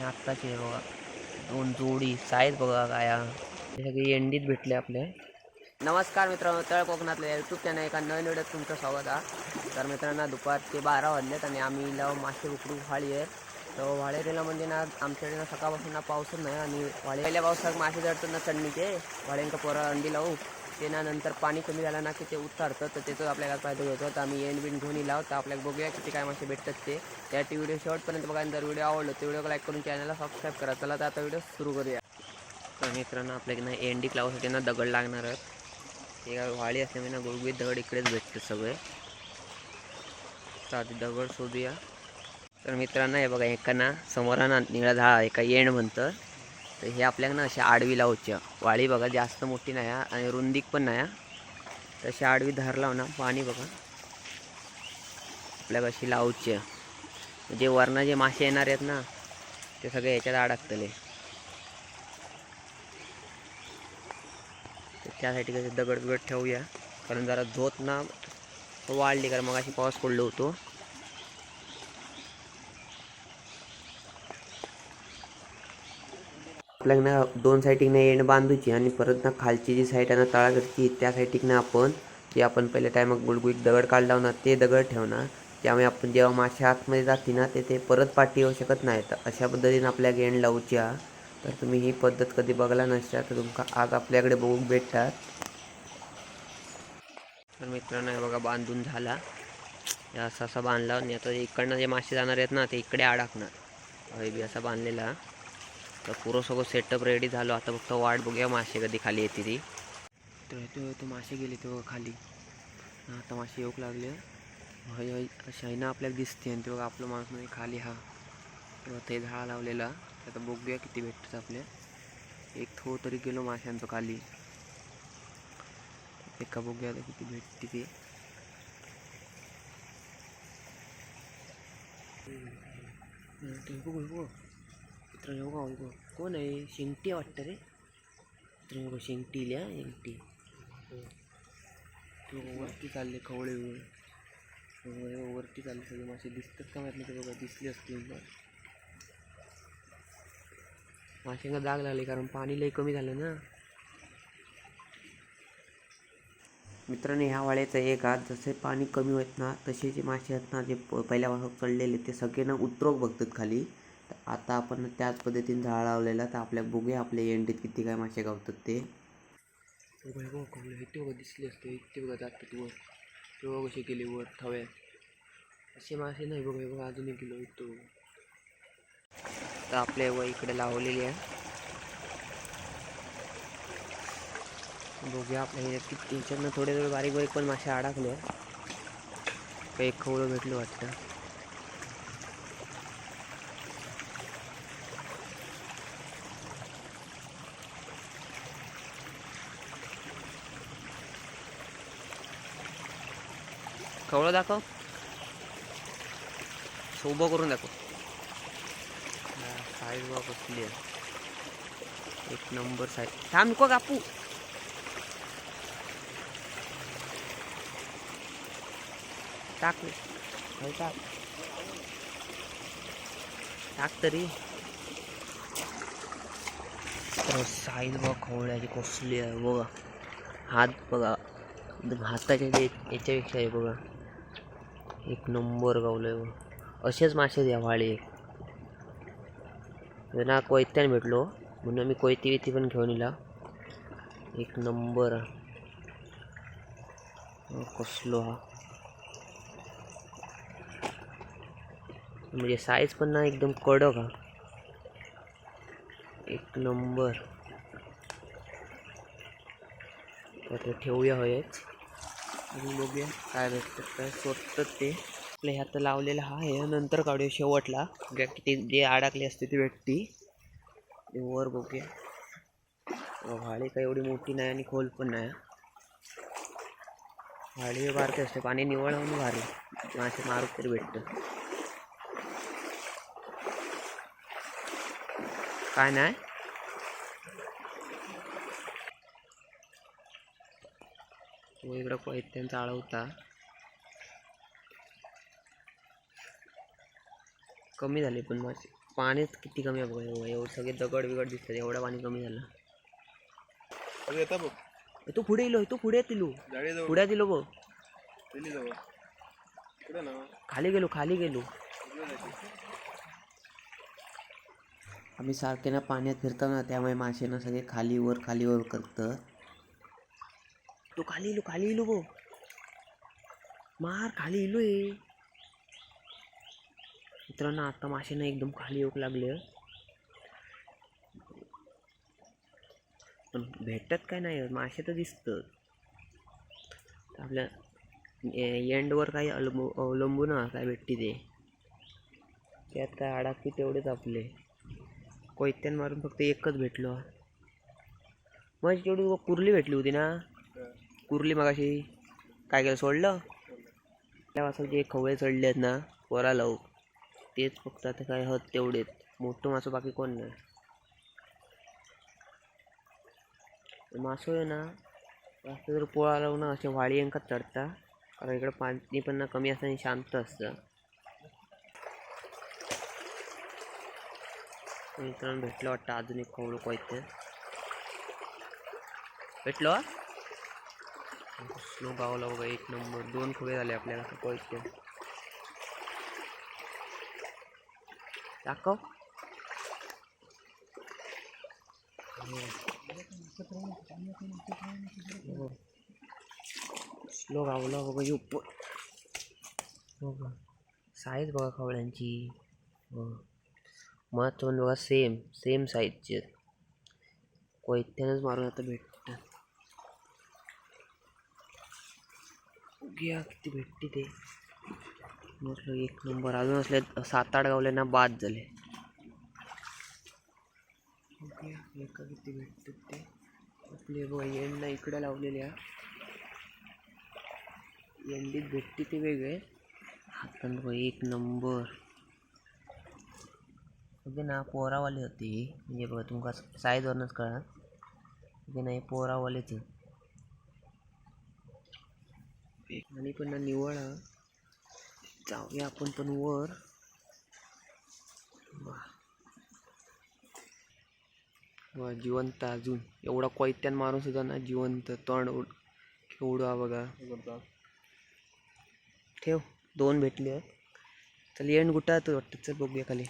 आत्ताचे आहे बघा दोन जोडी साईज बघा काय सगळी हे एंडीत भेटले आपले. नमस्कार मित्रांनो तळ कोकणातल्या यूट्यूब चॅनल एका नवीन व्हिडिओत तुमचं स्वागत आहे. तर मित्रांनो दुपारचे बारा वाजलेत आणि आम्ही लाव मासे उकडू व्हाळी आहे. तर व्हाळेला म्हणजे ना आमच्याकडे ना सकाळपासून ना पाऊसच नाही आणि व्हाळेल्या पावसात मासे जडतात ना चढणीचे व्हाळ्यांका पोरं अंडी लावू. येण्यानंतर पाणी कमी झालं ना की ते उतरतं तर त्याचं आपल्याला फायदा होतो? तर आम्ही येन बिन घेऊन लाव तर आपल्याला बघूया किती काय मासे भेटतात ते. त्यासाठी व्हिडिओ शेवटपर्यंत बघा. जर व्हिडिओ आवडलो तर व्हिडिओ लाईक करून चॅनलला सबस्क्राईब करा. चला तर आता व्हिडिओ सुरू करूया. तर मित्रांनो आपल्या ना एंडी लावसाठी ना दगड लागणार आहेत. ते काय व्हाळी असल्यामुळे ना गुळगुळीत दगड इकडेच भेटते सगळे. तर आधी दगड शोधूया. तर मित्रांनो हे बघा एका ना समोरांना निळा झाड एका येण म्हणतं. तर हे आपल्याला ना अशी आडवी लावूच्या. वाळी बघा जास्त मोठी नाही आहे आणि रुंदीक पण नाही आहे तशी आडवी धार लाव ना पाणी बघा. आपल्याला अशी लावची म्हणजे वरनं जे मासे येणार आहेत ना ते सगळे याच्यात अडकतले. त्यासाठी कसे दगड बिगड ठेवूया. कारण जरा धोत ना वाढली कारण मग अशी पाऊस पडलो होतो. आपल्याला ना दोन साईडीक एंड बांधूची आणि परत ना खालची जी साईड आहे ना तळाकडची त्या साईडीक आपण जे आपण पहिल्या टायमात गुळगुळीत दगड काढला ना ते दगड ठेवणार. त्यामुळे आपण जेव्हा मासे आतमध्ये जाते ना ते ते परत पाठी येऊ शकत नाही तर अशा पद्धतीने आपल्या गेंड लावूची हा तर तुम्ही ही पद्धत कधी बघला नसता तर तुमका आज आपल्याकडे बघूक भेटतात. तर मित्रांनो हे बघा बांधून झाला. असा असा बांधला आणि आता इकडनं जे मासे जाणार आहेत ना ते इकडे अडकणार हे बी असा बांधलेला. तर पुरं सगळं सेटअप रेडी झालो. आता फक्त वाट बघूया मासे कधी खाली येते ती. तर तो तो मासे गेले तो खाली. आता मासे येऊक लागले. हय हय शाईना आपल्याला दिसते. आणि ते बघा आपलं माणूस म्हणजे खाली हा. तेव्हा ते झाड लावलेला. आता बघूया किती भेटतात आपल्या एक थो तरी गेलो माशांचं खाली. एका बघूया आता किती भेटते ते. ते बघू. बघा बघू कोण आहे? शेंगटी वाटतं रे. मित्रांनो बघा शेंगटी. लिहा शेंगटी वरती चालले खवळे वगैरे वरती चालले सगळे मासे. दिसतात का माहीत नाही ते बघा. दिसले असतील माशांना जाग लागली कारण पाणी लई कमी झालं ना. मित्रांनो ह्या वाड्याचं एक आज जसे पाणी कमी होत ना तसे जे मासे आहेत ना जे प- पहिल्यापासून चढलेले ते सगळे ना उतरोक बघतात खाली. तर आता आपण त्याच पद्धतीने झाड लावलेला तर आपल्या बघूया आपल्या एंडीत किती काय मासे गावतात ते. इथे बघा दिसले असते इथे बघा जातात वर. ते कसे गेले वर थव्यात. असे मासे नाही बघा हे बघा अजून एक किलो इथं तर आपल्या व इकडे लावलेली आहे. बघूया आपल्या ह्याच्यात किती थोडे थोडे बारीक बारीक पण मासे अडकले काही एक खवळं भेटलं वाटतं. खवळं दाखव. सोबं करून दाखव. साईज बघा कसली आहे. एक नंबर साईज थांब नको कापू टाक टाक. टाक तरी. साईज बघा खवळ्याची कसली आहे बघा. हात बघा. हाताच्या याच्यापेक्षा आहे बघा. एक नंबर गावलं आहे हो. असेच मासे द्या ना कोयत्याने भेटलो. म्हणून मी कोयती बिती पण घेऊन इला. एक नंबर. कसलो हा. म्हणजे साईज पण ना एकदम कडक हा. एक नंबर. आता ठेवूया होयच आणि बघूया काय भेटतं काय स्वतः ते. आपल्या ह्यात लावलेलं हा आहे. नंतर काढूया शेवटला. किती जे अडकले असते ते भेटती ते वर बघूया. व्हाळी काही एवढी मोठी नाही आणि खोल पण नाही. व्हाळी बारके असते. पाणी निवळ होऊन भारी मासे मारू तरी भेटतं. काय नाही? तो इकडं कोयत्यांचा आळवता कमी झाले पण मासे पाणीच किती कमी आहे बघा एवढं एवढं सगळे दगड बिगड दिसतात एवढं पाणी कमी झालं. अरे येता बघ. ए, तू पुढे इलो तू पुढे तिलो. पुढे दिलो बघ. जवळ ना. खाली गेलो खाली गेलो. जायची. आम्ही सारखे ना पाण्यात फिरतो ना त्यामुळे मासे ना सगळे खाली वर खाली वर करतं तो खाली इलो खाली इलो बो मार खाली इलो आहे मित्रांनो आता मासे एकदम खाली येऊक लागले. पण भेटत काय नाही मासे तर दिसतं आपल्या एंडवर काही अवलंबू अवलंबून काय भेटते ते. त्यात काय अडाकते तेवढेच आपले. कोयत्यान मारून फक्त एकच भेटलो. मग तेवढी व कुर्ली भेटली होती ना. कुर्ली मगाशी. काय केलं सोडलं? त्या वाजता जे खवळे चढले आहेत ना वरा लावू. तेच फक्त आता काय हत तेवढेच मोठं मासो बाकी कोण नाही. मासो आहे ना जास्त जर पोळा लावून असे वाळी अंकात चढता. कारण इकडं पाणी पण ना कमी असतं आणि शांत असतं. मित्रांनो भेटलं वाटतं अजून एक खवळं कोयते. भेटलो स्लो गावला बघा एक नंबर. दोन खोबे झाले आपल्याला कोयते दाखव. स्लो गावला बघा यू बघा साईज बघा खवळ्यांची. हो बघा सेम सेम साईजचे कोयत्यानंच मारून आता भेट. घ्या किती भेटते ते. म्हटलं एक नंबर. अजून असले सात आठ गावल्यांना बाद झाले. घ्या, एका किती भेटते ते. आपले यांना एंडला इकडे लावलेल्या. एंडीत भेटते ते वेगळे. आपण बघ एक नंबर. म्हणजे ना पोरावाले होते. म्हणजे बघा तुमका साईजवरूनच कळणार. म्हणजे नाही पोरावालेच आणि पण ना निवळ. जाऊया आपण पण वर. वा. जिवंत अजून. एवढा कोयत्यान मारून सुद्धा ना जिवंत तोंड उड केवढं बघा. ठेव दोन भेटले आहेत. चल एंड गुटा तू वाटतं. चल बघूया खाली.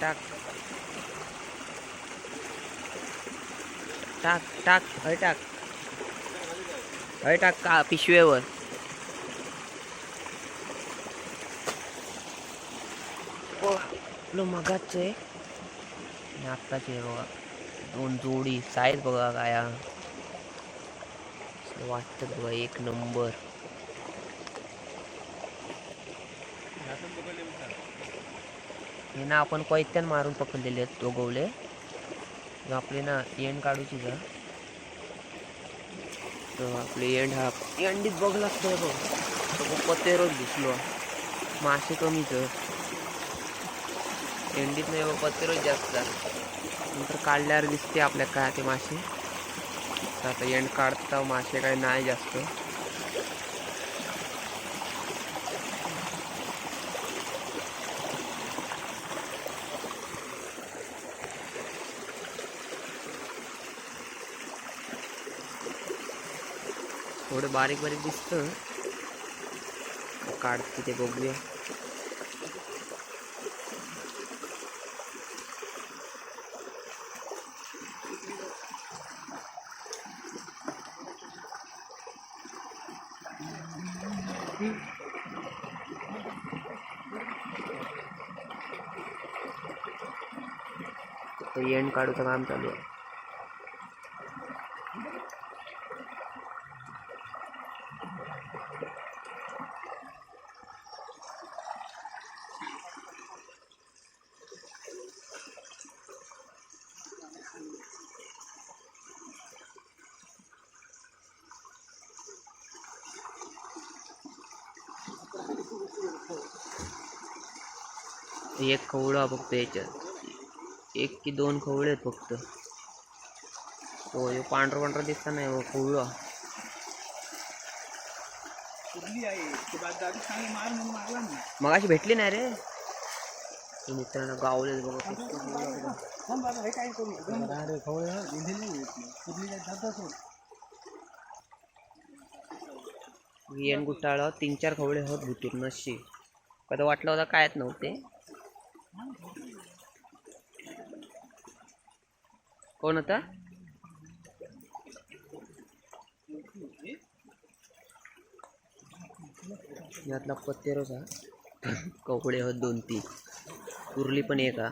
टाक. टाक टाक. हय टाक. अरे टाक का पिशवेवर आपलं मगाच आहे. आणि आहे बघा. दोन जोडी साईज बघा काय. वाटत बघा एक नंबर. हे ना आपण कोयत्यान मारून पकडलेले आहेत दोघवले. आपले ना एन काढूची जा. आपले एंड हा एंडीत बघ लागतोय बघ. तो पतेरोच दिसलो. मासे कमीच एंडीत नाही बघ पतेरोच जास्त. नंतर काढल्यावर दिसते आपल्या काय ते मासे. तर आता एंड काढता मासे काय नाही जास्त. थोडं बारीक बारीक दिसतं. काढते ते बघूया. एंड काढूचं काम चालू आहे. एक खवळा फक्त याच्यात. एक की दोन खवळे आहेत फक्त. हो हे पांढरं पांढरं दिसता नाही हो खवळा मग अशी भेटली नाही रे. हे मित्रांनो गावलेच बघा गुटाळ तीन चार खवळे होत भुतूर नशी कदा वाटलं होता कायच नव्हते. कोण होता? यातला पत्तेरोच हा. कपडे होत दोन तीन. कुर्ली पण एक हा.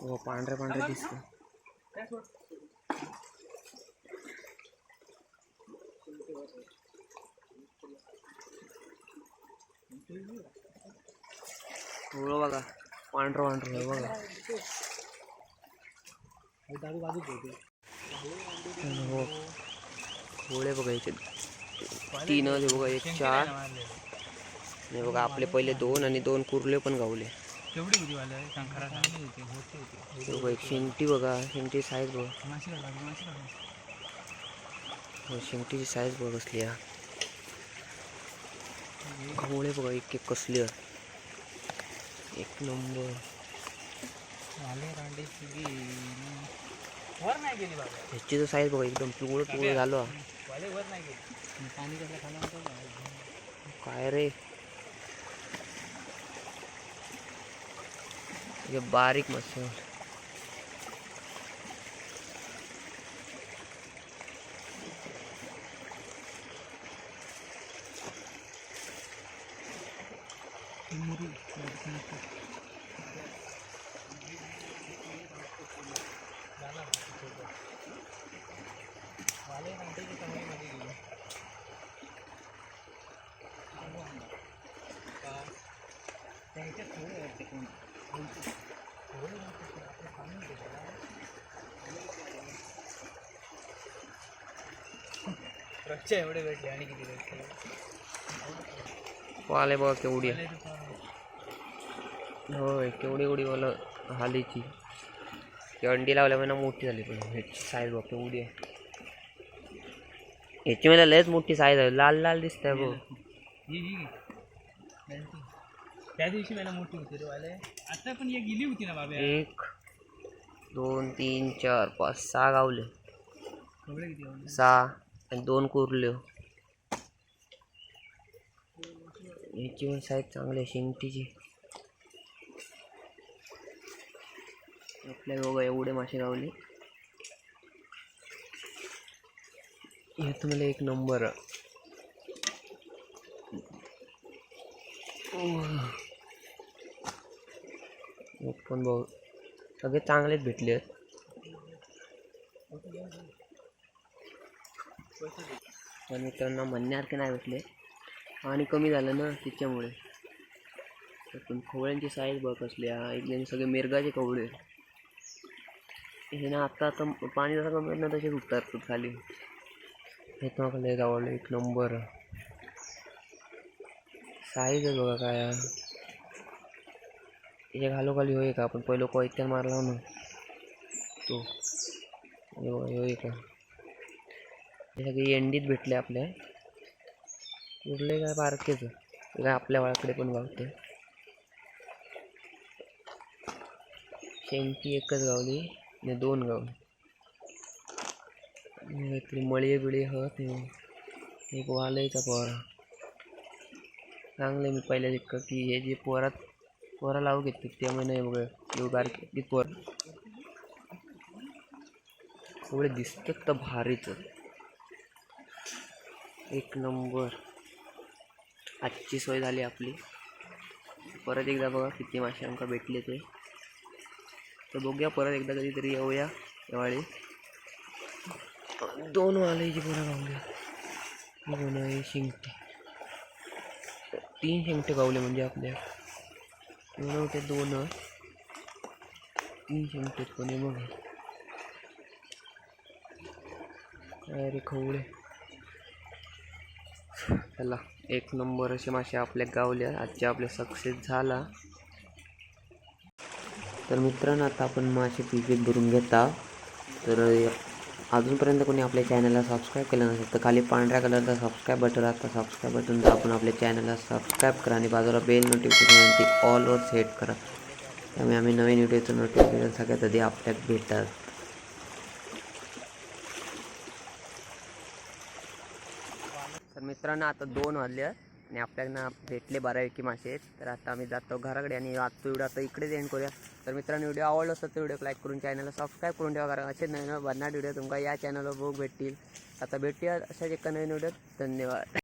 हो पांढरे पांढरे दिसते. हो बघा. पांढरं पांढरं बघा. हो. थोडे बघा याचे तीन हे बघा एक चार. हे बघा आपले पहिले दोन आणि दोन कुर्ले पण गावले. हे बघा शेंगटी बघा. शेंगटी साईज बघा. शेंगटीची साईज बघा कसली हा घोळे बघा एक एक कसली. एक नंबर. वाले रांडे सगळी वर नाही गेली बाबा. ह्याची तर साईज बघा एकदम पिवळं पिवळं झालं. काय रे? हे बारीक मस्त वाले रांडेची चांगली मध्ये गेली त्यांच्यात थोडे वाटते कोण रच्च्या एवढे भेटले आणि किती भेटले पाले बघा केवढी. होय केवढी एवढी मला हालीची. ती अंडी लावल्यामुळे मोठी झाली पण ह्याची साईज बघ केवढी आहे. ह्याची मला लयच मोठी साईज आहे. लाल लाल दिसत आहे बघ त्या दिवशी मला मोठी होती रे वाले. आता पण एक गेली होती ना बाबा. एक दोन तीन चार पाच सहा गावले. कपडे किती आवडले सहा आणि दोन कुर्ले. ह्याची पण साईज चांगली आहे शेंगटीची. आपल्या बघा एवढे मासे गावले हे तुम्हाला एक नंबर. एक पण भाऊ. सगळे चांगलेच भेटले. आहेत पण मित्रांनो म्हणण्यासारखे नाही भेटले. आणि कमी झालं ना त्याच्यामुळे पण खवळ्यांची साईज बघ कसली हा एकदम सगळे मिरगाचे कवळे हे ना आता आता पाणी जसं कमी होत ना तसेच उतरतात खाली. हे तुम्हाला मला आवडलं एक नंबर. साईज आहे बघा काय. हा. हे घालोखाली होय का? आपण पहिलं कोयत्यान मारला ना. तो. होय का? हे सगळे एंडीत भेटले आपल्या. उरले काय बारकेच? काय आपल्या वाळकडे पण गावते शेंगटी एकच गावली. ने दोन गावली आणि काहीतरी बिळी हत हे एक वालयचा पोरा. चांगले मी पहिल्या इतकं की हे जे पोरात पोरा लावू घेते ते म्हणे बघ. एवढी बारकी पोर. एवढे दिसतात तर भारीच. एक नंबर. आजची सोय झाली आपली. परत एकदा बघा किती मासे आमका भेटले ते. तर बघूया परत एकदा कधीतरी येऊया दिवाळी. दोन वालायची पुन्हा गावले. हे दोन आहे? शिंगटे. तीन शिंगटे गावले म्हणजे आपल्या. दोन होते दोन. तीन शिंगटे कोणी मग अरे खवळे. चला एक नंबर असे मासे आपल्या गावल्या. आजच्या आपल्या सक्सेस झाला. तर मित्रांनो आता आपण मासे पिकेत भरून घेता. तर अजूनपर्यंत कोणी आपल्या चॅनलला सबस्क्राईब केलं नसेल तर खाली पांढऱ्या कलरचा सबस्क्राईब बटन असतं सबस्क्राईब बटन आपण आपल्या चॅनलला सबस्क्राईब करा आणि बाजूला बेल नोटिफिकेशन ती ऑलवर सेट करा. त्यामुळे आम्ही नवीन व्हिडिओचं नोटिफिकेशन सगळ्यात आधी आपल्यात भेटतात. तर मित्रांनो आता दोन वाजले. आणि आपल्याला भेटले बऱ्यापैकी मासे तर आता आम्ही जातो घराकडे आणि आजचा व्हिडिओ आता इकडेच एंड करूया. तर मित्रांनो व्हिडिओ आवडला असतो तर व्हिडिओ लाईक करून चॅनलला सबस्क्राईब करून ठेवा. कारण असे नवीन बनणार व्हिडिओ तुमका या चॅनलवर बघ भेटतील. आता भेटूया अशाच एका नवीन व्हिडिओ धन्यवाद.